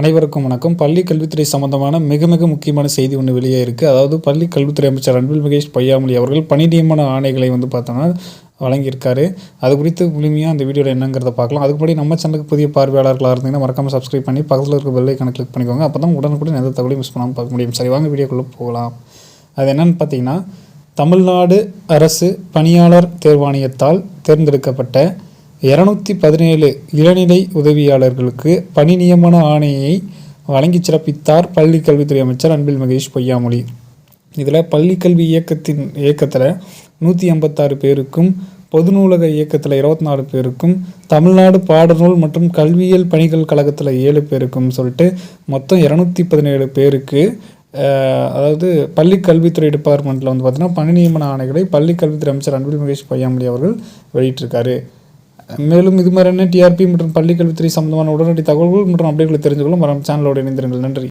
அனைவருக்கும் வணக்கம். பள்ளி கல்வித்துறை சம்பந்தமான மிக மிக முக்கியமான செய்தி ஒன்று வெளியே இருக்குது அதாவது பள்ளி கல்வித்துறை அமைச்சர் அன்பில் மகேஷ் பொய்யாமொழி அவர்கள் பணி நியமன ஆணைகளை வந்து பார்த்தோன்னா வழங்கியிருக்காரு. அது குறித்து முழுமையாக அந்த வீடியோவில் என்னங்கிறத பார்க்கலாம். அதுக்கு முன்னாடி நம்ம சேனலுக்கு புதிய பார்வையாளர்களாக இருந்தீங்கன்னா மறக்காமல் சப்ஸ்கிரைப் பண்ணி பக்கத்தில் இருக்க பெல் ஐக்கனை கிளிக் பண்ணிக்கோங்க. அப்போ தான் உடனுக்குடன் எந்த தகவலையும் மிஸ் பண்ணாமல் பார்க்க முடியும். சரி வாங்க வீடியோக்குள்ளே போகலாம். அது என்னென்னு பார்த்தீங்கன்னா தமிழ்நாடு அரசு பணியாளர் தேர்வாணையத்தால் தேர்ந்தெடுக்கப்பட்ட இரநூத்தி பதினேழு இளநிலை உதவியாளர்களுக்கு பணி நியமன ஆணையை வழங்கி சிறப்பித்தார் பள்ளி கல்வித்துறை அமைச்சர் அன்பில் மகேஷ் பொய்யாமொழி. இதில் பள்ளி கல்வி இயக்கத்தின் இயக்கத்தில் நூற்றி ஐம்பத்தாறு பேருக்கும் பொது நூலக இயக்கத்தில் இருபத்தி நாலு பேருக்கும் தமிழ்நாடு பாடநூல் மற்றும் கல்வியியல் பணிகள் கழகத்தில் ஏழு பேருக்கும் சொல்லிட்டு மொத்தம் இரநூத்தி பதினேழு பேருக்கு அதாவது பள்ளி கல்வித்துறை டிபார்ட்மெண்ட்டில் வந்து பார்த்தீங்கன்னா பணி நியமன ஆணைகளை பள்ளி கல்வித்துறை அமைச்சர் அன்பில் மகேஷ் பொய்யாமொழி அவர்கள் வெளியிட்டிருக்காரு. மேலும் இது மாதிரியான டிஆர்பி மற்றும் பள்ளிக்கல்வித்துறை சம்பந்தமான உடனடி தகவல்கள் மற்றும் அப்டேட்களை தெரிஞ்சுக்கொள்ள மரம் சேனலோடு இணைந்திருங்கள். நன்றி.